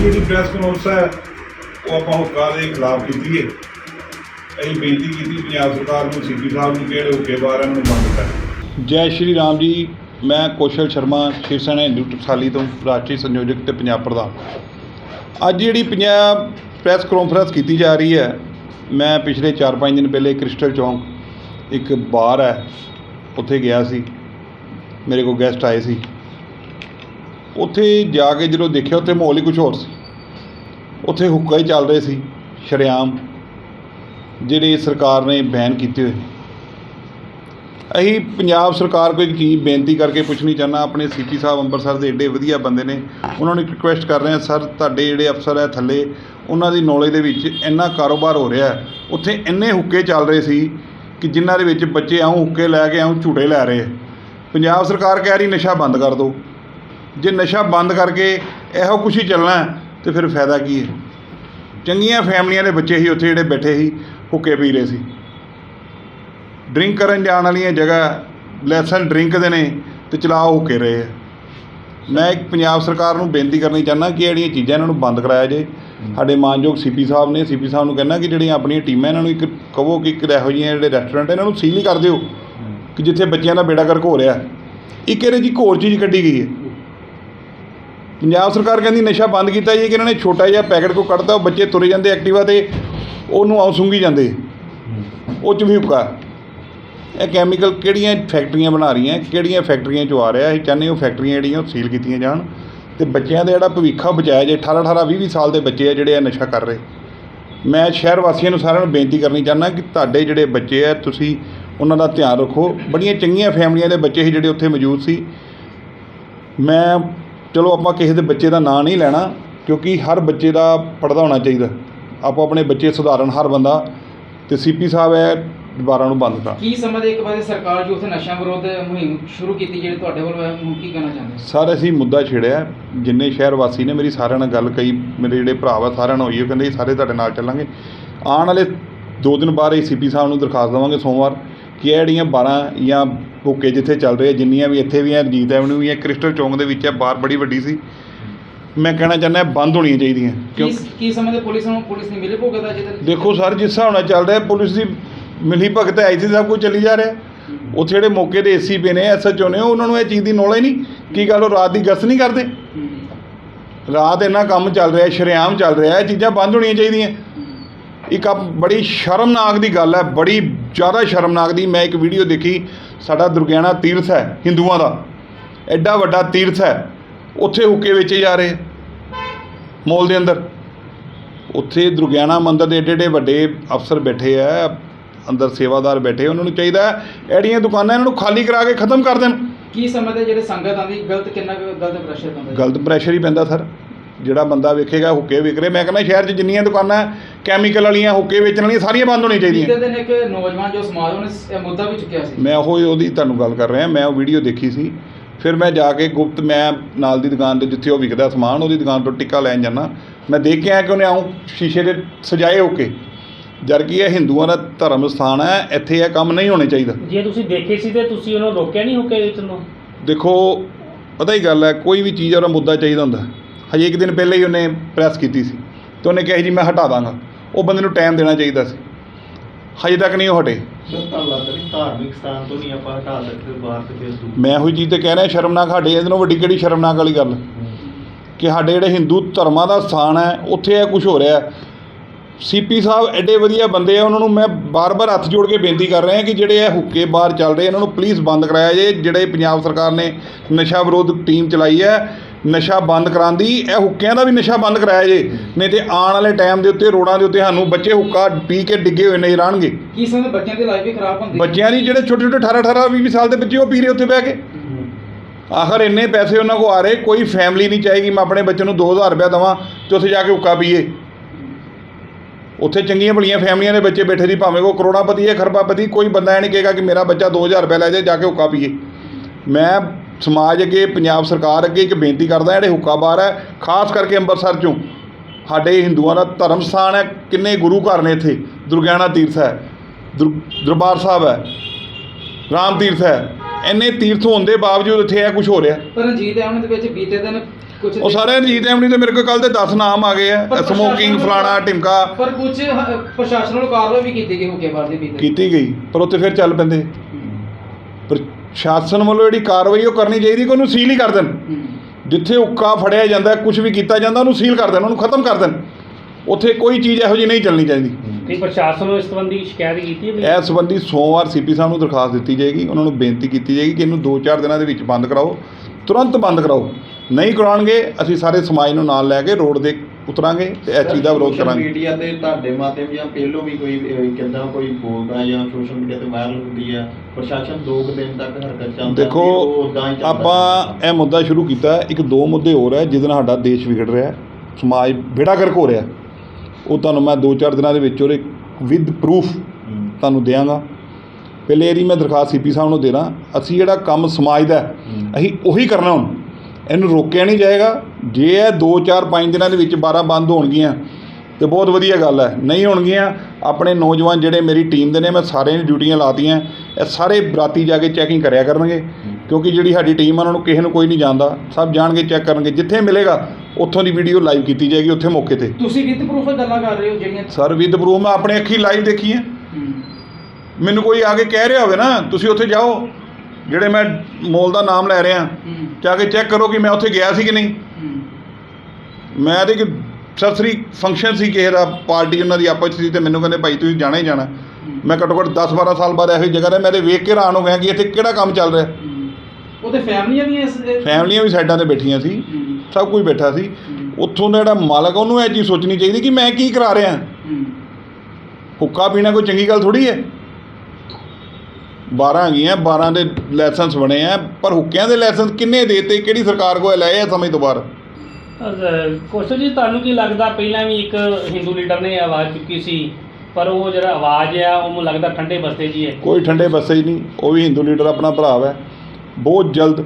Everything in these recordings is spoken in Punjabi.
ਜਿਹੜੀ ਪ੍ਰੈਸ ਕਾਨਫਰੰਸ ਹੈ, ਉਹ ਆਪਾਂ ਹੁਕਾ ਦੇ ਖਿਲਾਫ ਕੀਤੀ ਹੈ? ਅਸੀਂ ਬੇਨਤੀ ਕੀਤੀ ਪੰਜਾਬ ਸਰਕਾਰ ਨੂੰ, ਸੀਪੀ ਸਾਹਿਬ ਨੂੰ ਕਿਹੜੇ ਹੁੱਕੇ ਨੂੰ ਬੰਦ ਕਰ ਜੈ ਸ਼੍ਰੀ ਰਾਮ ਜੀ, ਮੈਂ ਕੌਸ਼ਲ ਸ਼ਰਮਾ ਸ਼ਿਵ ਸੈਨਾ ਹਿੰਦੂ ਟਕਸਾਲੀ ਤੋਂ ਰਾਸ਼ਟਰੀ ਸੰਯੋਜਕ ਤੇ ਪੰਜਾਬ ਪ੍ਰਧਾਨ। ਅੱਜ ਜਿਹੜੀ ਪੰਜਾਬ ਪ੍ਰੈਸ ਕਾਨਫਰੰਸ ਕੀਤੀ ਜਾ ਰਹੀ ਹੈ, ਮੈਂ ਪਿਛਲੇ 4-5 ਦਿਨ ਪਹਿਲੇ ਕ੍ਰਿਸਟਲ ਚੌਂਕ ਇੱਕ ਬਾਰ ਹੈ, ਉੱਥੇ ਗਿਆ ਸੀ। ਮੇਰੇ ਕੋਲ ਗੈਸਟ ਆਏ ਸੀ। ਉੱਥੇ ਜਾ ਕੇ ਜਦੋਂ ਦੇਖਿਆ ਉੱਥੇ ਮਾਹੌਲ ਹੀ ਕੁਝ ਹੋਰ ਸੀ ਉੱਥੇ ਹੁੱਕਾ ਹੀ ਚੱਲ ਰਹੇ ਸੀ, ਸ਼ਰੇਆਮ, ਜਿਹੜੇ ਸਰਕਾਰ ਨੇ ਬੈਨ ਕੀਤੇ ਹੋਏ ਅਸੀਂ ਪੰਜਾਬ ਸਰਕਾਰ ਕੋਈ ਇੱਕ ਚੀਜ਼ ਬੇਨਤੀ ਕਰਕੇ ਪੁੱਛਣੀ ਚਾਹੁੰਦਾ, ਆਪਣੇ ਸੀਪੀ ਸਾਹਿਬ ਅੰਮ੍ਰਿਤਸਰ ਦੇ ਏਡੇ ਵਧੀਆ ਬੰਦੇ ਨੇ, ਉਹਨਾਂ ਨੂੰ ਰਿਕੁਐਸਟ ਕਰ ਰਹੇ ਹਾਂ, ਸਰ, ਤੁਹਾਡੇ ਜਿਹੜੇ ਅਫਸਰ ਹੈ ਥੱਲੇ, ਉਹਨਾਂ ਦੀ ਨੌਲੇਜ ਦੇ ਵਿੱਚ ਇੰਨਾ ਕਾਰੋਬਾਰ ਹੋ ਰਿਹਾ ਉੱਥੇ ਇੰਨੇ ਹੁੱਕੇ ਚੱਲ ਰਹੇ ਸੀ ਕਿ ਜਿਨ੍ਹਾਂ ਦੇ ਵਿੱਚ ਬੱਚੇ ਆਉਂ ਹੁੱਕੇ ਲੈ ਕੇ ਆਉਂ ਝੂਟੇ ਲੈ ਰਹੇ ਆ। ਪੰਜਾਬ ਸਰਕਾਰ ਕਹਿ ਰਹੀ ਨਸ਼ਾ ਬੰਦ ਕਰ ਦਿਓ ਜੇ ਨਸ਼ਾ ਬੰਦ ਕਰਕੇ ਇਹੋ ਕੁਛ ਹੀ ਚੱਲਣਾ ਹੈ, ਤੇ ਫਿਰ ਫਾਇਦਾ ਕੀ ਹੈ? ਚੰਗੀਆਂ ਫੈਮਲੀਆਂ ਦੇ ਬੱਚੇ ਹੀ ਉੱਥੇ ਜਿਹੜੇ ਬੈਠੇ ਸੀ ਹੁੱਕੇ ਪੀ ਰਹੇ ਸੀ। ਡਰਿੰਕ ਕਰਨ ਜਾਣ ਵਾਲੀਆਂ ਜਗ੍ਹਾ ਲੈਸਨ ਡਰਿੰਕ ਦੇ ਨੇ ਤੇ ਚਲਾਓ ਹੁੱਕੇ ਰਹੇ ਆ। ਮੈਂ ਇੱਕ ਪੰਜਾਬ ਸਰਕਾਰ ਨੂੰ ਬੇਨਤੀ ਕਰਨੀ ਚਾਹੁੰਦਾ ਕਿ ਜਿਹੜੀਆਂ ਚੀਜ਼ਾਂ ਇਹਨਾਂ ਨੂੰ ਬੰਦ ਕਰਾਇਆ ਜੇ ਸਾਡੇ ਮਾਨਯੋਗ ਸੀਪੀ ਸਾਹਿਬ ਨੇ ਸੀਪੀ ਸਾਹਿਬ ਨੂੰ ਕਹਿੰਦਾ ਕਿ ਜਿਹੜੀਆਂ ਆਪਣੀਆਂ ਟੀਮਾਂ ਇਹਨਾਂ ਨੂੰ ਇੱਕ ਕਹੋ ਕਿ ਇੱਕ ਇਹੋ ਜਿਹੀਆਂ ਜਿਹੜੇ ਰੈਸਟੋਰੈਂਟ ਇਹਨਾਂ ਨੂੰ ਸੀਲ ਹੀ ਕਰ ਦਿਓ। ਕਿ ਜਿੱਥੇ ਬੱਚਿਆਂ ਦਾ ਬੇੜਾ ਗਰਕ ਹੋ ਰਿਹਾ। ਇੱਕ ਇਹਦੇ 'ਚ ਇੱਕ ਹੋਰ ਚੀਜ਼ ਕੱਢੀ ਗਈ ਹੈ। ਪੰਜਾਬ ਸਰਕਾਰ ਕਹਿੰਦੀ ਨਸ਼ਾ ਬੰਦ ਕੀਤਾ ਜੀ, ਕਿ ਇਹਨਾਂ ਨੇ ਛੋਟਾ ਜਿਹਾ ਪੈਕੇਟ ਕੋ ਕੱਢਤਾ, ਉਹ ਬੱਚੇ ਤੁਰੇ ਜਾਂਦੇ ਐਕਟਿਵਾ ਤੇ, ਉਹਨੂੰ ਆਉਂ ਸੁੰਘੀ ਜਾਂਦੇ। ਉਹ 'ਚ ਵੀ ਹੁੱਕਾ। ਇਹ ਕੈਮੀਕਲ ਕਿਹੜੀਆਂ ਫੈਕਟਰੀਆਂ ਬਣਾ ਰਹੀਆਂ, ਕਿਹੜੀਆਂ ਫੈਕਟਰੀਆਂ 'ਚੋਂ ਆ ਰਿਹਾ, ਅਸੀਂ ਚਾਹੁੰਦੇ ਉਹ ਫੈਕਟਰੀਆਂ ਜਿਹੜੀਆਂ ਉਹ ਸੀਲ ਕੀਤੀਆਂ ਜਾਣ। ਤੇ ਬੱਚਿਆਂ ਦਾ ਜਿਹੜਾ ਭਵਿੱਖਾ ਬਚਾਇਆ ਜੇ 18 18 20 20 ਸਾਲ ਦੇ ਬੱਚੇ ਆ ਜਿਹੜੇ ਆ ਨਸ਼ਾ ਕਰ ਰਹੇ। ਮੈਂ ਸ਼ਹਿਰ ਵਾਸੀਆਂ ਨੂੰ ਸਾਰਿਆਂ ਨੂੰ ਬੇਨਤੀ ਕਰਨੀ ਚਾਹੁੰਦਾ ਕਿ ਤੁਹਾਡੇ ਜਿਹੜੇ ਬੱਚੇ ਆ, ਤੁਸੀਂ ਉਹਨਾਂ ਦਾ ਧਿਆਨ ਰੱਖੋ। ਬੜੀਆਂ ਚੰਗੀਆਂ ਫੈਮਲੀਆਂ ਦੇ ਬੱਚੇ ਸੀ ਜਿਹੜੇ ਉੱਥੇ ਮੌਜੂਦ ਸੀ। ਮੈਂ ਚਲੋ ਆਪਾਂ ਕਿਸੇ ਦੇ ਬੱਚੇ ਦਾ ਨਾਂ ਨਹੀਂ ਲੈਣਾ ਕਿਉਂਕਿ ਹਰ ਬੱਚੇ ਦਾ ਪੜਦਾ ਹੋਣਾ ਚਾਹੀਦਾ। ਆਪੋ ਆਪਣੇ ਬੱਚੇ ਸੁਧਾਰਨ ਹਰ ਬੰਦਾ ਤੇ ਸੀਪੀ ਸਾਹਿਬ ਹੈ ਦੁਬਾਰਾ ਨੂੰ ਬੰਦ ਕਰ ਕੀ ਸਮਝਦੇ ਇੱਕ ਵਾਰੀ ਸਰਕਾਰ ਜੋ ਉੱਥੇ ਨਸ਼ਾ ਵਿਰੋਧ ਮੁਹਿੰਮ ਸ਼ੁਰੂ ਕੀਤੀ ਜਿਹੜੀ ਤੁਹਾਡੇ ਵੱਲੋਂ ਹੈ ਹੁਣ ਕੀ ਕਹਿਣਾ ਚਾਹੁੰਦੇ ਸਰ ਅਸੀਂ ਮੁੱਦਾ ਛੇੜਿਆ ਜਿੰਨੇ ਸ਼ਹਿਰ ਵਾਸੀ ਨੇ ਮੇਰੀ ਸਾਰਿਆਂ ਨਾਲ ਗੱਲ ਕਈ ਮੇਰੇ ਜਿਹੜੇ ਭਰਾ ਵਾ ਸਾਰਿਆਂ ਨਾਲ ਹੋਈ ਉਹ ਕਹਿੰਦੇ ਸਾਰੇ ਤੁਹਾਡੇ ਨਾਲ ਚੱਲਾਂਗੇ। ਆਉਣ ਵਾਲੇ ਦੋ ਦਿਨ ਬਾਅਦ ਅਸੀਂ ਸੀਪੀ ਸਾਹਿਬ ਨੂੰ ਦਰਖਾਸਤ ਦੇਵਾਂਗੇ ਸੋਮਵਾਰ ਕਿ ਇਹ ਜਿਹੜੀਆਂ 12 ਜਾਂ ਹੁੱਕੇ ਜਿੱਥੇ ਚੱਲ ਰਹੇ ਜਿੰਨੀਆਂ ਵੀ ਇੱਥੇ ਵੀ ਆ ਰਜੀਤ ਐਵਨਿਊ ਵੀ ਆ ਕ੍ਰਿਸਟਲ ਚੌਂਕ ਦੇ ਵਿੱਚ ਹੈ ਬਾਰ ਬੜੀ ਵੱਡੀ ਸੀ। ਮੈਂ ਕਹਿਣਾ ਚਾਹੁੰਦਾ ਬੰਦ ਹੋਣੀਆਂ ਚਾਹੀਦੀਆਂ। ਕੀ ਕਿਉਂ? ਕੀ ਸਮਝਦੇ ਪੁਲਿਸ ਨੂੰ ਪੁਲਿਸ ਨੇ ਮਿਲੇ ਭੁਗਤਾ ਜਿਹਦੇ ਦੇਖੋ ਸਰ ਜਿਸ ਹਿਸਾਬ ਨਾਲ ਚੱਲ ਰਿਹਾ ਪੁਲਿਸ ਦੀ ਮਿਲੀ ਭਗਤ ਹੈ ਸੀ ਸਭ ਕੁਝ ਚੱਲੀ ਜਾ ਰਿਹਾ। ਉੱਥੇ ਜਿਹੜੇ ਮੌਕੇ ਦੇ ਏਸੀ ਪਏ ਨੇ ਐਸਐਚਓ ਨੇ ਉਹਨਾਂ ਨੂੰ ਇਹ ਚੀਜ਼ ਦੀ ਨੌਲੇਜ ਨਹੀਂ ਕੀ ਗੱਲ ਉਹ ਰਾਤ ਦੀ ਗਸ਼ਤ ਨਹੀਂ ਕਰਦੇ? ਰਾਤ ਇੰਨਾ ਕੰਮ ਚੱਲ ਰਿਹਾ ਸ਼ਰੇਆਮ ਚੱਲ ਰਿਹਾ ਇਹ ਚੀਜ਼ਾਂ ਬੰਦ ਹੋਣੀਆਂ ਚਾਹੀਦੀਆਂ। ਇੱਕ ਆ ਬੜੀ ਸ਼ਰਮਨਾਕ ਦੀ ਗੱਲ ਹੈ ਬੜੀ ਜ਼ਿਆਦਾ ਸ਼ਰਮਨਾਕ ਦੀ ਮੈਂ ਇੱਕ ਵੀਡੀਓ ਦੇਖੀ ਸਾਡਾ ਦੁਰਗਿਆਣਾ ਤੀਰਥ ਹੈ ਹਿੰਦੂਆਂ ਦਾ। ਐਡਾ ਵੱਡਾ ਤੀਰਥ ਹੈ ਉੱਥੇ ਹੁੱਕੇ ਵੇਚੇ ਜਾ ਰਹੇ ਮੋਲ ਦੇ ਅੰਦਰ। ਉੱਥੇ ਦੁਰਗਿਆਣਾ ਮੰਦਿਰ ਦੇ ਏਡੇ ਏਡੇ ਵੱਡੇ ਅਫਸਰ ਬੈਠੇ ਆ ਅੰਦਰ ਸੇਵਾਦਾਰ ਬੈਠੇ ਉਹਨਾਂ ਨੂੰ ਚਾਹੀਦਾ ਜਿਹੜੀਆਂ ਦੁਕਾਨਾਂ ਇਹਨਾਂ ਨੂੰ ਖਾਲੀ ਕਰਾ ਕੇ ਖਤਮ ਕਰ ਦੇਣ। ਕੀ ਸਮਝਦੇ ਜਿਹੜੇ ਸੰਗਤ ਆਂਦੀ ਗਲਤ ਕਿੰਨਾ ਗਲਤ ਪ੍ਰੈਸ਼ਰ ਪੈਂਦਾ ਗਲਤ ਪ੍ਰੈਸ਼ਰ ਹੀ ਪੈਂਦਾ ਸਰ। ਜਿਹੜਾ ਬੰਦਾ ਵੇਖੇਗਾ ਹੁੱਕੇ ਵਿਕ ਰਹੇ। ਮੈਂ ਕਹਿੰਦਾ ਸ਼ਹਿਰ 'ਚ ਜਿੰਨੀਆਂ ਦੁਕਾਨਾਂ ਕੈਮੀਕਲ ਵਾਲੀਆਂ ਹੁੱਕੇ ਵੇਚਣ ਵਾਲੀਆਂ ਸਾਰੀਆਂ ਬੰਦ ਹੋਣੀਆਂ ਚਾਹੀਦੀਆਂ। ਬੀਤੇ ਦਿਨ ਇੱਕ ਨੌਜਵਾਨ ਜੋ ਸਮਾਜ ਉਹਨੇ ਸ- ਇਹ ਮੁੱਦਾ ਵੀ ਚੁੱਕਿਆ ਸੀ? ਮੈਂ ਉਹ ਉਹਦੀ ਤੁਹਾਨੂੰ ਗੱਲ ਕਰ ਰਿਹਾ। ਮੈਂ ਉਹ ਵੀਡੀਓ ਦੇਖੀ ਸੀ। ਫਿਰ ਮੈਂ ਜਾ ਕੇ ਗੁਪਤ ਮੈਂ ਨਾਲ ਦੀ ਦੁਕਾਨ ਤੇ ਜਿੱਥੇ ਉਹ ਵਿਕਦਾ ਸਮਾਨ ਉਹਦੀ ਦੁਕਾਨ ਤੋਂ ਟਿੱਕਾ ਲੈਣ ਜਾਣਾ ਮੈਂ ਦੇਖ ਕੇ ਆਇਆ ਕਿ ਉਹਨੇ ਆਉਂ ਸ਼ੀਸ਼ੇ ਦੇ ਸਜਾਏ ਹੋ ਕੇ ਜਦ ਕਿ ਇਹ ਹਿੰਦੂਆਂ ਦਾ ਧਰਮ ਸਥਾਨ ਹੈ ਇੱਥੇ ਇਹ ਕੰਮ ਨਹੀਂ ਹੋਣੇ ਚਾਹੀਦਾ। ਜੇ ਤੁਸੀਂ ਦੇਖੇ ਸੀ ਤੇ ਤੁਸੀਂ ਉਹਨੂੰ ਰੋਕਿਆ ਨਹੀਂ ਹੁੱਕੇ ਵੇਚਣ ਤੋਂ ਦੇਖੋ ਪਤਾ ਹੀ ਗੱਲ ਹੈ ਕੋਈ ਵੀ ਚੀਜ਼ ਉਹਦਾ ਮੁੱਦਾ ਚਾਹੀਦਾ ਹੁੰਦਾ। ਹਜੇ ਇੱਕ ਦਿਨ ਪਹਿਲੇ ਹੀ ਉਹਨੇ ਪ੍ਰੈਸ ਕੀਤੀ ਸੀ ਤੇ ਉਹਨੇ ਕਿਹਾ ਜੀ ਮੈਂ ਹਟਾ ਦਾਂਗਾ। ਉਹ ਬੰਦੇ ਨੂੰ ਟਾਈਮ ਦੇਣਾ ਚਾਹੀਦਾ ਸੀ। ਹਜੇ ਤੱਕ ਨਹੀਂ ਉਹ ਹਟੇ। ਸਰ ਤੁਹਾਨੂੰ ਲੱਗਦਾ ਨਹੀਂ ਧਾਰਮਿਕ ਸਥਾਨ ਤੋਂ ਨਹੀਂ ਆਪਾਂ ਹਟਾ ਸਕਦੇ ਬਾਹਰ ਤੇ ਫਿਰ ਦੂਰ। ਮੈਂ ਉਹੀ ਚੀਜ਼ ਤੇ ਕਹਿ ਰਿਹਾ ਸ਼ਰਮਨਾਕ ਸਾਡੇ ਇਹਦੇ ਨਾਲੋਂ ਵੱਡੀ ਕਿਹੜੀ ਸ਼ਰਮਨਾਕ ਵਾਲੀ ਗੱਲ? ਕਿ ਸਾਡੇ ਜਿਹੜੇ ਹਿੰਦੂ ਧਰਮਾਂ ਦਾ ਸਥਾਨ ਹੈ ਉੱਥੇ ਇਹ ਕੁਝ ਹੋ ਰਿਹਾ ਸੀਪੀ ਸਾਹਿਬ ਐਡੇ ਵਧੀਆ ਬੰਦੇ ਆ ਉਹਨਾਂ ਨੂੰ ਮੈਂ ਬਾਰ-ਬਾਰ ਹੱਥ ਜੋੜ ਕੇ ਬੇਨਤੀ ਕਰ ਰਿਹਾ ਕਿ ਜਿਹੜੇ ਇਹ ਹੁੱਕੇ ਬਾਹਰ ਚੱਲ ਰਹੇ ਇਹਨਾਂ ਨੂੰ ਪਲੀਜ਼ ਬੰਦ ਕਰਾਇਆ ਜੇ ਜਿਹੜੇ ਪੰਜਾਬ ਸਰਕਾਰ ਨੇ ਨਸ਼ਾ ਵਿਰੋਧ ਟੀਮ ਚਲਾਈ ਹੈ ਨਸ਼ਾ ਬੰਦ ਕਰਾਉਣ ਦੀ ਇਹ ਹੁੱਕਿਆਂ ਦਾ ਵੀ ਨਸ਼ਾ ਬੰਦ ਕਰਾਇਆ ਜੇ। ਨਹੀਂ ਤੇ ਆਉਣ ਵਾਲੇ ਟਾਈਮ ਦੇ ਉੱਤੇ ਰੋਡਾਂ ਦੇ ਉੱਤੇ ਸਾਨੂੰ ਬੱਚੇ ਹੁੱਕਾ ਪੀ ਕੇ ਡਿੱਗੇ ਹੋਏ ਨਜ਼ਰ ਆਉਣਗੇ। ਕੀ ਸਮਝਦੇ ਬੱਚਿਆਂ ਦੀ ਲਾਈਫ ਵੀ ਖਰਾਬ ਹੁੰਦੀ? ਬੱਚਿਆਂ ਦੀ ਜਿਹੜੇ ਛੋਟੇ ਛੋਟੇ 18 18 20 20 ਸਾਲ ਦੇ ਬੱਚੇ ਉਹ ਪੀ ਰਹੇ ਉੱਥੇ ਬਹਿ ਕੇ। ਆਖਰ ਇੰਨੇ ਪੈਸੇ ਉਹਨਾਂ ਕੋ ਆ ਰਹੇ ਕੋਈ ਫੈਮਿਲੀ ਨਹੀਂ ਚਾਹੇਗੀ ਮੈਂ ਆਪਣੇ ਬੱਚੇ ਨੂੰ 2000 ਰੁਪਇਆ ਦੇਵਾਂ ਤੇ ਉੱਥੇ ਜਾ ਕੇ ਹੁੱਕਾ ਪੀਏ। ਉੱਥੇ ਚੰਗੀਆਂ ਭਲੀਆਂ ਫੈਮਲੀਆਂ ਦੇ ਬੱਚੇ ਬੈਠੇ ਦੀ ਭਾਵੇਂ ਉਹ ਕਰੋੜਾਪਤੀ ਹੈ ਖਰਬਾਪਤੀ ਕੋਈ ਬੰਦਾ ਇਹ ਨਹੀਂ ਕਹੇਗਾ ਕਿ ਮੇਰਾ ਬੱਚਾ 2000 ਰੁਪਇਆ ਲੈ ਜਾਏ ਜਾ ਕੇ ਹੁੱਕਾ ਪੀਏ। ਮੈਂ ਸਮਾਜ ਅੱਗੇ ਪੰਜਾਬ ਸਰਕਾਰ ਅੱਗੇ ਇੱਕ ਬੇਨਤੀ ਕਰਦਾ ਜਿਹੜੇ ਹੁੱਕਾ ਬਾਰ ਹੈ ਖਾਸ ਕਰਕੇ ਅੰਮ੍ਰਿਤਸਰ ਚੋਂ। ਸਾਡੇ ਹਿੰਦੂਆਂ ਦਾ ਧਰਮ ਸਥਾਨ ਹੈ ਕਿੰਨੇ ਗੁਰੂ ਘਰ ਨੇ ਇੱਥੇ? ਦੁਰਗਿਆਣਾ ਤੀਰਥ ਹੈ ਦਰ- ਦਰਬਾਰ ਸਾਹਿਬ ਹੈ ਰਾਮ ਤੀਰਥ ਹੈ। ਇੰਨੇ ਤੀਰਥ ਹੋਣ ਦੇ ਬਾਵਜੂਦ ਇੱਥੇ ਇਹ ਕੁਝ ਹੋ ਰਿਹਾ। ਪਰ ਰਣਜੀਤ ਐਵਨ ਦੇ ਵਿੱਚ ਬੀਤੇ ਦਿਨ ਕੁਝ ਉਹ ਸਾਰੇ ਰਣਜੀਤ ਐਮਨੀ ਦੇ ਮੇਰੇ ਕੋਲ ਕੱਲ ਦੇ 10 ਨਾਮ ਆ ਗਏ ਆ। ਸਮੋਕਿੰਗ ਫਲਾਣਾ ਟਿਮਕਾ ਪਰ ਕੁਝ ਪ੍ਰਸ਼ਾਸਨ ਵੱਲੋਂ ਕਾਰਵਾਈ ਵੀ ਕੀਤੀ ਗਈ ਹੁਕੇਬਾਰ ਦੇ ਵਿੱਚ ਕੀਤੀ ਗਈ ਪਰ ਉੱਥੇ ਫਿਰ ਚੱਲ ਪੈਂਦੇ। ਪ੍ਰਸ਼ਾਸਨ ਵੱਲੋਂ ਜਿਹੜੀ ਕਾਰਵਾਈ ਉਹ ਕਰਨੀ ਚਾਹੀਦੀ ਕਿ ਉਹਨੂੰ ਸੀਲ ਹੀ ਕਰ ਦੇਣ। ਜਿੱਥੇ ਉੱਕਾ ਫੜਿਆ ਜਾਂਦਾ ਕੁਝ ਵੀ ਕੀਤਾ ਜਾਂਦਾ ਉਹਨੂੰ ਸੀਲ ਕਰ ਦੇਣ ਉਹਨੂੰ ਖਤਮ ਕਰ ਦੇਣ। ਉੱਥੇ ਕੋਈ ਚੀਜ਼ ਇਹੋ ਜਿਹੀ ਨਹੀਂ ਚੱਲਣੀ ਚਾਹੀਦੀ। ਤੇ ਪ੍ਰਸ਼ਾਸਨ ਨੂੰ ਇਸ ਸੰਬੰਧੀ ਸ਼ਿਕਾਇਤ ਕੀਤੀ ਹੈ ਇਸ ਸੰਬੰਧੀ ਸੋਮਵਾਰ ਸੀਪੀ ਸਾਹਿਬ ਨੂੰ ਦਰਖਾਸਤ ਦਿੱਤੀ ਜਾਏਗੀ। ਉਹਨਾਂ ਨੂੰ ਬੇਨਤੀ ਕੀਤੀ ਜਾਏਗੀ ਕਿ ਇਹਨੂੰ 2-4 ਦਿਨਾਂ ਦੇ ਵਿੱਚ ਬੰਦ ਕਰਾਓ। ਤੁਰੰਤ ਬੰਦ ਕਰਾਓ। ਨਹੀਂ ਕਰਾਉਣਗੇ ਅਸੀਂ ਸਾਰੇ ਸਮਾਜ ਨੂੰ ਨਾਲ ਲੈ ਕੇ ਰੋਡ ਦੇ ਉਤਰਾਂਗੇ ਤੇ ਇਸ ਚੀਜ਼ ਦਾ ਵਿਰੋਧ ਕਰਾਂਗੇ ਮੀਡੀਆ ਤੇ ਤੁਹਾਡੇ ਮਾਧਿਅਮ ਜਾਂ ਪਹਿਲੋਂ ਵੀ ਕੋਈ ਕਿੱਦਾਂ ਕੋਈ ਬੋਲਦਾ ਜਾਂ ਸੋਸ਼ਲ ਮੀਡੀਆ ਤੇ ਵਾਇਰਲ ਹੁੰਦੀ ਆ ਪ੍ਰਸ਼ਾਸਨ ਦੋ ਕੁ ਦਿਨ ਤੱਕ ਹਰਕਤ ਚੱਲਦਾ ਦੇਖੋ ਉਹ ਆਪਾਂ ਇਹ ਮੁੱਦਾ ਸ਼ੁਰੂ ਕੀਤਾ। ਇੱਕ ਦੋ ਮੁੱਦੇ ਹੋਰ ਹੈ ਜਿਹਦੇ ਨਾਲ ਸਾਡਾ ਦੇਸ਼ ਵਿਗੜ ਰਿਹਾ ਸਮਾਜ ਬੇੜਾ ਗਰਕ ਹੋ ਰਿਹਾ। ਉਹ ਤੁਹਾਨੂੰ ਮੈਂ 2-4 ਦਿਨਾਂ ਦੇ ਵਿੱਚ ਉਹਦੇ ਵਿਦ ਪ੍ਰੂਫ। ਤੁਹਾਨੂੰ ਦਿਆਂਗਾ ਪਹਿਲੇ ਇਹਦੀ ਮੈਂ ਦਰਖਾਸਤ ਸੀਪੀ ਸਾਹਿਬ ਨੂੰ ਦੇਣਾ ਅਸੀਂ ਜਿਹੜਾ ਕੰਮ ਸਮਾਜ ਦਾ। ਅਸੀਂ ਉਹੀ ਕਰਨਾ ਹੁਣ ਇਹਨੂੰ ਰੋਕਿਆ ਨਹੀਂ ਜਾਏਗਾ ਜੇ ਇਹ 2-4 5 ਦਿਨਾਂ ਦੇ ਵਿੱਚ 12 ਬੰਦ ਹੋਣਗੀਆਂ ਤੇ ਬਹੁਤ ਵਧੀਆ ਗੱਲ ਹੈ ਨਹੀਂ ਹੋਣਗੀਆਂ ਆਪਣੇ ਨੌਜਵਾਨ ਜਿਹੜੇ ਮੇਰੀ ਟੀਮ ਦੇ ਨੇ ਮੈਂ ਸਾਰਿਆਂ ਦੀ ਡਿਊਟੀਆਂ ਲਾਤੀਆਂ ਇਹ ਸਾਰੇ ਬਰਾਤੀ ਜਾ ਕੇ ਚੈਕਿੰਗ ਕਰਿਆ ਕਰਨਗੇ ਕਿਉਂਕਿ ਜਿਹੜੀ ਸਾਡੀ ਟੀਮ ਆ ਉਹਨਾਂ ਨੂੰ ਕਿਸੇ ਨੂੰ ਕੋਈ ਨਹੀਂ ਜਾਣਦਾ ਸਭ ਜਾਣਗੇ ਚੈੱਕ ਕਰਨਗੇ ਜਿੱਥੇ ਮਿਲੇਗਾ ਉੱਥੋਂ ਦੀ ਵੀਡੀਓ ਲਾਈਵ ਕੀਤੀ ਜਾਏਗੀ ਉੱਥੇ ਮੌਕੇ ਤੇ ਤੁਸੀਂ ਵਿਦ ਪ੍ਰੂਫ ਗੱਲਾਂ ਕਰ ਰਹੇ ਹੋ ਜਿਹੜੀਆਂ ਸਰ ਵਿਦ ਪ੍ਰੂਫ ਮੈਂ ਆਪਣੇ ਅੱਖੀ ਲਾਈਵ ਦੇਖੀ ਹੈ। ਮੈਨੂੰ ਕੋਈ ਆ ਕੇ ਕਹਿ ਰਿਹਾ ਹੋਵੇ ਨਾ ਤੁਸੀਂ ਉੱਥੇ ਜਾਓ ਜਿਹੜੇ ਮੈਂ ਮੋਲ ਦਾ ਨਾਮ ਲੈ ਰਿਹਾ। ਜਾ ਕੇ ਚੈੱਕ ਕਰੋ ਕਿ ਮੈਂ ਉੱਥੇ ਗਿਆ ਸੀ ਕਿ ਨਹੀਂ। ਮੈਂ ਤੇ ਕਿ ਸਰਸਰੀ ਫੰਕਸ਼ਨ ਸੀ ਕਿਸੇ ਦਾ ਪਾਰਟੀ ਉਹਨਾਂ ਦੀ ਆਪਸ 'ਚ ਸੀ ਤੇ ਮੈਨੂੰ ਕਹਿੰਦੇ ਭਾਈ ਤੁਸੀਂ ਜਾਣਾ ਹੀ ਜਾਣਾ। ਮੈਂ ਘੱਟੋ ਘੱਟ 10 12 ਸਾਲ ਬਾਅਦ ਇਹੋ ਜਿਹੀ ਜਗ੍ਹਾ ਤੇ ਮੈਂ ਤੇ ਵੇਖ ਕੇ ਹੈਰਾਨ ਹੋ ਗਿਆ ਕਿ ਇੱਥੇ ਕਿਹੜਾ ਕੰਮ ਚੱਲ ਰਿਹਾ। ਉਹਦੇ ਫੈਮਲੀਆਂ ਵੀ ਇਸ ਫੈਮਲੀਆਂ ਵੀ ਸਾਈਡਾਂ ਤੇ ਬੈਠੀਆਂ ਸੀ। ਸਭ ਕੁਝ ਬੈਠਾ ਸੀ। ਉੱਥੋਂ ਦਾ ਜਿਹੜਾ ਮਾਲਕ ਉਹਨੂੰ ਇਹ ਚੀਜ਼ ਸੋਚਣੀ ਚਾਹੀਦੀ ਕਿ ਮੈਂ ਕੀ ਕਰਾ ਰਿਹਾ। ਹੁੱਕਾ ਪੀਣਾ ਕੋਈ ਚੰਗੀ ਗੱਲ ਥੋੜੀ ਹੈ। 12 ਹੈਗੀਆਂ 12 ਦੇ ਲਾਇਸੈਂਸ ਬਣੇ ਆ ਪਰ ਹੁੱਕਿਆਂ ਦੇ ਲਾਇਸੈਂਸ ਕਿੰਨੇ ਦੇਤੇ ਕਿਹੜੀ ਸਰਕਾਰ ਕੋਲ ਲਏ ਆ ਸਮੇਂ ਤੋਂ ਬਾਅਦ? ਕੋਸ਼ਲ ਜੀ ਤੁਹਾਨੂੰ ਕੀ ਲੱਗਦਾ ਪਹਿਲਾਂ ਵੀ ਇੱਕ ਹਿੰਦੂ ਲੀਡਰ ਨੇ ਆਵਾਜ਼ ਚੁੱਕੀ ਸੀ ਪਰ ਉਹ ਜਿਹੜਾ ਆਵਾਜ਼ ਆ ਉਹ ਮੈਨੂੰ ਲੱਗਦਾ ਠੰਡੇ ਬਸਤੇ ਜੀ ਹੈ। ਕੋਈ ਠੰਡੇ ਬੱਸੇ ਹੀ ਨਹੀਂ ਉਹ ਵੀ ਹਿੰਦੂ ਲੀਡਰ ਆਪਣਾ ਭਰਾ ਹੈ ਬਹੁਤ ਜਲਦ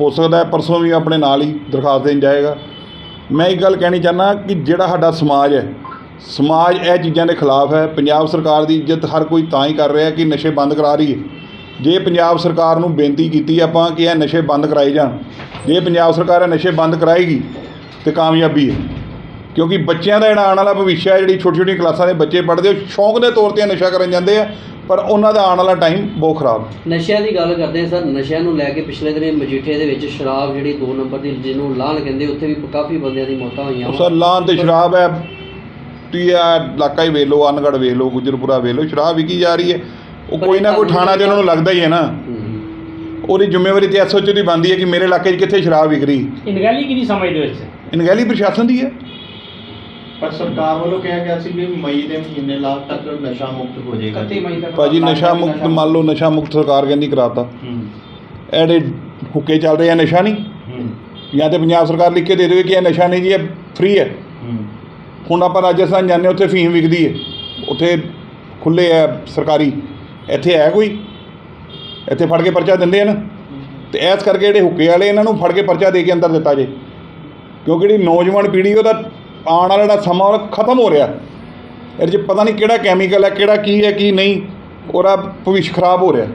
ਹੋ ਸਕਦਾ ਹੈ ਪਰਸੋਂ ਵੀ ਆਪਣੇ ਨਾਲ ਹੀ ਦਰਖਾਸਤ ਦੇਣ ਜਾਏਗਾ। ਮੈਂ ਇੱਕ ਗੱਲ ਕਹਿਣੀ ਚਾਹੁੰਦਾ ਕਿ ਜਿਹੜਾ ਸਾਡਾ ਸਮਾਜ ਹੈ ਸਮਾਜ ਇਹ ਚੀਜ਼ਾਂ ਦੇ ਖਿਲਾਫ ਹੈ। ਪੰਜਾਬ ਸਰਕਾਰ ਦੀ ਇੱਜ਼ਤ ਹਰ ਕੋਈ ਤਾਂ ਹੀ ਕਰ ਰਿਹਾ ਕਿ ਨਸ਼ੇ ਬੰਦ ਕਰਾ ਰਹੀ ਹੈ। ਜੇ ਪੰਜਾਬ ਸਰਕਾਰ ਨੂੰ ਬੇਨਤੀ ਕੀਤੀ ਆਪਾਂ ਕਿ ਇਹ ਨਸ਼ੇ ਬੰਦ ਕਰਾਏ ਜਾਣ ਜੇ ਪੰਜਾਬ ਸਰਕਾਰ ਇਹ ਨਸ਼ੇ ਬੰਦ ਕਰਾਏਗੀ ਤੇ ਕਾਮਯਾਬੀ ਹੈ। ਕਿਉਂਕਿ ਬੱਚਿਆਂ ਦਾ ਜਿਹੜਾ ਆਉਣ ਵਾਲਾ ਭਵਿੱਖ ਹੈ ਜਿਹੜੀ ਛੋਟੀ ਛੋਟੀ ਕਲਾਸਾਂ ਦੇ ਬੱਚੇ ਪੜ੍ਹਦੇ ਉਹ ਸ਼ੌਂਕ ਦੇ ਤੌਰ ਤੇ ਨਸ਼ਾ ਕਰਨ ਜਾਂਦੇ ਆ ਪਰ ਉਹਨਾਂ ਦਾ ਆਉਣ ਵਾਲਾ ਟਾਈਮ ਬਹੁਤ ਖਰਾਬ ਨਸ਼ਿਆਂ ਦੀ ਗੱਲ ਕਰਦੇ ਹਾਂ ਸਰ ਨਸ਼ਿਆਂ ਨੂੰ ਲੈ ਕੇ ਪਿਛਲੇ ਦਿਨੇ ਮਜੀਠੇ ਦੇ ਵਿੱਚ ਸ਼ਰਾਬ ਜਿਹੜੀ 2 ਨੰਬਰ ਦੀ ਜਿਹਨੂੰ ਲਾਹਣ ਕਹਿੰਦੇ ਉੱਥੇ ਵੀ ਕਾਫੀ ਬੰਦਿਆਂ ਦੀ ਮੌਤਾਂ ਹੋਈਆਂ। ਸਰ ਲਾਂ ਤੇ ਸ਼ਰਾਬ ਹੈ ਟੀ ਆ ਇਲਾਕਾ ਹੀ ਵੇਖ ਲਓ ਅਨਗੜ ਵੇਖ ਲਓ ਗੁਜਰਪੁਰਾ ਵੇਖ ਲਓ ਸ਼ਰਾਬ ਵਿਕੀ ਜਾ ਰਹੀ ਹੈ। ਉਹ ਕੋਈ ਨਾ ਕੋਈ ਥਾਣਾ ਤੇ ਉਹਨਾਂ ਨੂੰ ਲੱਗਦਾ ਹੀ ਹੈ ਨਾ। ਉਹਦੀ ਜ਼ਿੰਮੇਵਾਰੀ ਤੇ ਐਸਓਚ ਦੀ ਬਣਦੀ ਹੈ ਕਿ ਮੇਰੇ ਇਲਾਕੇ 'ਚ ਕਿੱਥੇ ਸ਼ਰਾਬ ਵਿਕ ਰਹੀ। ਇਨਗੈਲੀ ਕਿਹਦੀ ਸਮਝਦੇ ਹੋ ਇਸ 'ਚ ਅਣਗਹਿਲੀ ਪ੍ਰਸ਼ਾਸਨ ਦੀ ਹੈ। ਪਰ ਸਰਕਾਰ ਵੱਲੋਂ ਕਿਹਾ ਗਿਆ ਸੀ ਕਿ ਮਈ ਦੇ ਮਹੀਨੇ ਲਾਸਟ ਤੱਕ ਨਸ਼ਾ ਮੁਕਤ ਹੋ ਜਾਏਗਾ। 31 ਮਈ ਤੱਕ ਭਾਜੀ ਨਸ਼ਾ ਮੁਕਤ ਮੰਨ ਲਓ ਨਸ਼ਾ ਮੁਕਤ ਸਰਕਾਰ ਕਹਿੰਦੀ ਕਰਾਤਾ। ਹੂੰ। ਐਡੇ ਹੁੱਕੇ ਚੱਲ ਰਹੇ ਆ ਨਸ਼ਾ ਨਹੀਂ। ਹੂੰ। ਜਾਂ ਤੇ ਪੰਜਾਬ ਸਰਕਾਰ ਲਿਖ ਕੇ ਦੇ ਦੇਵੇ ਕਿ ਇਹ ਨਸ਼ਾ ਨਹੀਂ ਜੀ ਇਹ ਫ੍ਰੀ ਹੈ ਹੂੰ। ਹੁਣ ਆਪਾਂ ਰਾਜਸਥਾਨ ਜਾਂਦੇ ਹਾਂ, ਉੱਥੇ ਫੀਮ ਵਿਕਦੀ ਹੈ। ਉੱਥੇ ਖੁੱਲੇ ਆ ਸਰਕਾਰੀ। ਇੱਥੇ ਹੈ ਕੋਈ? ਇੱਥੇ ਫੜ ਕੇ ਪਰਚਾ ਦਿੰਦੇ ਆ ਨਾ। ਤੇ ਐਸ ਕਰਕੇ ਜਿਹੜੇ ਹੁੱਕੇ ਵਾਲੇ ਇਹਨਾਂ ਨੂੰ ਫੜ ਕੇ ਪਰਚਾ ਦੇ ਕੇ ਅੰਦਰ ਦਿੱਤਾ ਜੇ। ਕਿਉਂਕਿ ਜਿਹੜੀ ਨੌਜਵਾਨ ਪੀੜ੍ਹੀ ਉਹਦਾ ਆਉਣ ਵਾਲਾ ਜਿਹੜਾ ਸਮਾਂ ਉਹ ਖਤਮ ਹੋ ਰਿਹਾ। ਇਹਦੇ 'ਚ ਪਤਾ ਨਹੀਂ ਕਿਹੜਾ ਕੈਮੀਕਲ ਹੈ ਕਿਹੜਾ ਕੀ ਹੈ ਕੀ ਨਹੀਂ। ਉਹਦਾ ਭਵਿੱਖ ਖਰਾਬ ਹੋ ਰਿਹਾ।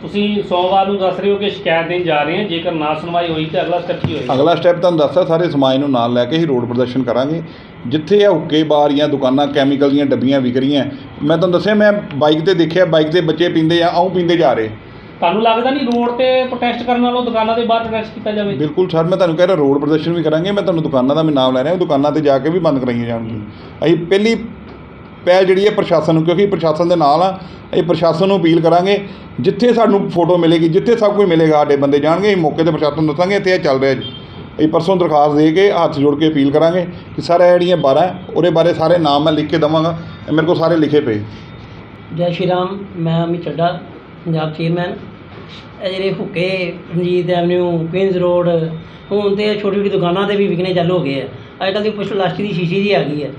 ਤੁਸੀਂ ਸੋਮਵਾਰ ਨੂੰ ਦੱਸ ਰਹੇ ਹੋ ਕਿ ਸ਼ਿਕਾਇਤ ਦੇਣ ਜਾ ਰਹੇ ਹਾਂ। ਜੇਕਰ ਨਾ ਸੁਣਵਾਈ ਹੋਈ ਤਾਂ ਅਗਲਾ ਸਟੈਪ ਕੀ ਹੋਏਗਾ? ਅਗਲਾ ਸਟੈਪ ਤੁਹਾਨੂੰ ਦੱਸਦਾ ਸਾਰੇ ਸਮਾਜ ਨੂੰ ਨਾਲ ਲੈ ਕੇ ਹੀ ਰੋਡ ਪ੍ਰਦਰਸ਼ਨ ਕਰਾਂਗੇ। ਜਿੱਥੇ ਇਹ ਹੁੱਕੇ ਬਾਰ ਜਾਂ ਦੁਕਾਨਾਂ ਕੈਮੀਕਲ ਦੀਆਂ ਡੱਬੀਆਂ ਵਿਕ ਰਹੀਆਂ। ਮੈਂ ਤੁਹਾਨੂੰ ਦੱਸਿਆ ਮੈਂ ਬਾਈਕ ਤੇ ਦੇਖਿਆ ਬਾਈਕ ਤੇ ਬੱਚੇ ਪੀਂਦੇ ਆ ਆਉਂ ਪੀਂਦੇ ਜਾ ਰਹੇ। ਤੁਹਾਨੂੰ ਲੱਗਦਾ ਨਹੀਂ ਰੋਡ ਤੇ ਪ੍ਰੋਟੈਸਟ ਕਰਨ ਨਾਲੋਂ ਦੁਕਾਨਾਂ ਦੇ ਬਾਹਰ ਪ੍ਰੋਟੈਸਟ ਕੀਤਾ ਜਾਵੇ? ਬਿਲਕੁਲ ਸਰ ਮੈਂ ਤੁਹਾਨੂੰ ਕਹਿ ਰਿਹਾ ਰੋਡ ਪ੍ਰਦਰਸ਼ਨ ਵੀ ਕਰਾਂਗੇ ਮੈਂ ਤੁਹਾਨੂੰ ਦੁਕਾਨਾਂ ਦਾ ਵੀ ਨਾਮ ਲੈ ਰਿਹਾ ਉਹ ਦੁਕਾਨਾਂ ਤੇ ਜਾ ਕੇ ਵੀ ਬੰਦ ਕਰਾਈਆਂ ਜਾਣਗੀਆਂ। ਅਸੀਂ ਪਹਿਲੀ ਪਹਿਲ ਜਿਹੜੀ ਹੈ ਪ੍ਰਸ਼ਾਸਨ ਨੂੰ ਕਿਉਂਕਿ ਪ੍ਰਸ਼ਾਸਨ ਦੇ ਨਾਲ ਆ ਅਸੀਂ ਪ੍ਰਸ਼ਾਸਨ ਨੂੰ ਅਪੀਲ ਕਰਾਂਗੇ ਜਿੱਥੇ ਸਾਨੂੰ ਫੋਟੋ ਮਿਲੇਗੀ ਜਿੱਥੇ ਸਭ ਕੁਝ ਮਿਲੇਗਾ ਸਾਡੇ ਬੰਦੇ ਜਾਣਗੇ ਅਸੀਂ ਮੌਕੇ ਤੇ ਪ੍ਰਸ਼ਾਸਨ ਨੂੰ ਦੱਸਾਂਗੇ ਇੱਥੇ ਇਹ ਚੱਲ ਰਿਹਾ ਜੀ। ਇਹ ਪਰਸੋਂ ਦਰਖਾਸਤ ਦੇ ਕੇ ਹੱਥ ਜੋੜ ਕੇ ਅਪੀਲ ਕਰਾਂਗੇ ਕਿ ਸਰ ਜਿਹੜੀਆਂ 12 ਉਹਦੇ ਬਾਰੇ ਸਾਰੇ ਨਾਮ ਮੈਂ ਲਿਖ ਕੇ ਦੇਵਾਂਗਾ ਮੇਰੇ ਕੋਲ ਸਾਰੇ ਲਿਖੇ ਪਏ। ਜੈ ਸ਼੍ਰੀ ਰਾਮ, ਮੈਂ ਅਮਿਤ ਚੱਡਾ, ਪੰਜਾਬ ਚੇਅਰਮੈਨ। ਇਹ ਜਿਹੜੇ ਹੁੱਕੇ, ਰਣਜੀਤ ਐਵਨਿਊ ਕੁਇਨਸ ਰੋਡ ਹੁਣ ਤੇ ਛੋਟੀ ਛੋਟੀ ਦੁਕਾਨਾਂ ਤੇ ਵੀ ਵਿਕਣੇ ਚੱਲ ਹੋ ਗਏ ਆ। ਅੱਜ ਕੱਲ੍ਹ ਦੀ ਪੁਸ਼ ਪਲਾਸਟਿਕ ਦੀ ਸ਼ੀਸ਼ੀ ਦੀ ਆ ਗਈ ਹੈ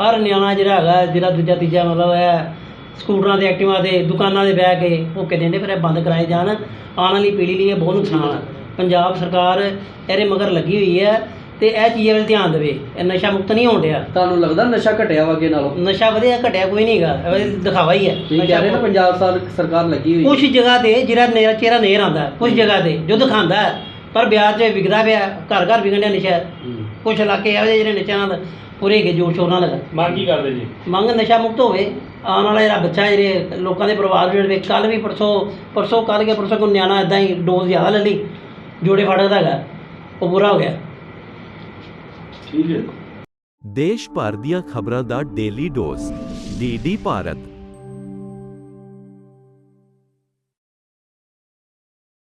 ਹਰ ਨਿਆਣਾ ਜਿਹੜਾ ਹੈਗਾ, ਜਿਹੜਾ ਦੂਜਾ ਤੀਜਾ ਮਤਲਬ ਹੈ, ਸਕੂਟਰਾਂ ਤੇ, ਐਕਟਿਵਾ ਤੇ, ਦੁਕਾਨਾਂ ਤੇ ਬਹਿ ਕੇ ਹੁੱਕੇ ਦਿੰਦੇ ਫਿਰ ਇਹ ਬੰਦ ਕਰਾਏ ਜਾਣ। ਆਉਣ ਵਾਲੀ ਪੀੜ੍ਹੀ ਲਈ ਇਹ ਬਹੁਤ ਨੁਕਸਾਨ ਹੈ ਪੰਜਾਬ ਸਰਕਾਰ ਇਹਦੇ ਮਗਰ ਲੱਗੀ ਹੋਈ ਹੈ ਤੇ ਇਹ ਚੀਜ਼ਾਂ ਵੱਲ ਧਿਆਨ ਦੇਵੇ। ਇਹ ਨਸ਼ਾ ਮੁਕਤ ਨਹੀਂ ਹੋਣ ਡਿਆ। ਤੁਹਾਨੂੰ ਲੱਗਦਾ ਨਸ਼ਾ ਘਟਿਆ ਵਾ ਅੱਗੇ ਨਾਲੋਂ? ਨਸ਼ਾ ਵਧਿਆ ਘਟਿਆ ਕੋਈ ਨਹੀਂਗਾ ਦਿਖਾਵਾ ਹੀ ਹੈ। ਤੁਸੀਂ ਕਹਿ ਨਾ ਪੰਜਾਬ ਸਾਰ- ਸਰਕਾਰ ਲੱਗੀ ਹੋਈ ਕੁਝ ਜਗ੍ਹਾ ਤੇ ਜਿਹੜਾ ਨੇਰਾ ਚਿਹਰਾ ਨੇਰ ਆਉਂਦਾ ਕੁਝ ਜਗ੍ਹਾ ਤੇ ਜੋ ਦਿਖਾਉਂਦਾ ਹੈ, ਪਰ ਬਿਆਰ 'ਚ ਵਿਗਦਾ ਪਿਆ ਘਰ ਘਰ ਵਿਗਣ ਡਿਆ ਨਸ਼ਾ। ਹੂੰ। ਕੁਝ ਇਲਾਕੇ ਇਹੋ ਜਿਹੜੇ ਨਸ਼ਿਆਂ ਨਾਲ ਪੂਰੇ ਹੈਗੇ ਜੋਰ ਸ਼ੋਰ ਨਾਲ ਮੰਗ ਕੀ ਕਰਦੇ ਜੀ? ਮੰਗ ਨਸ਼ਾ ਮੁਕਤ ਹੋਵੇ। ਆਉਣ ਵਾਲਾ ਜਿਹੜਾ ਬੱਚਾ ਜਿਹੜੇ ਲੋਕਾਂ ਦੇ ਪਰਿਵਾਰ ਜਿਹੜੇ ਕੱਲ ਵੀ ਪਰਸੋਂ ਪਰਸੋਂ ਕੱਲ੍ਹ ਕੇ ਪਰਸੋਂ ਕੋਈ ਨਿਆਣਾ ਇਦਾਂ ਹੀ ਡੋਜ਼ ਜ਼ਿਆਦਾ ਲੈ ਲਈ। ਜੋੜੇ ਫਾਟਕ ਦਾ ਹੈਗਾ। ਉਹ ਪੂਰਾ ਹੋ ਗਿਆ। ਠੀਕ ਹੈ। ਦੇਸ਼ ਭਰ ਦੀਆਂ ਖਬਰਾਂ ਦਾ ਡੇਲੀ ਡੋਜ਼ ਡੀਡੀ ਭਾਰਤ।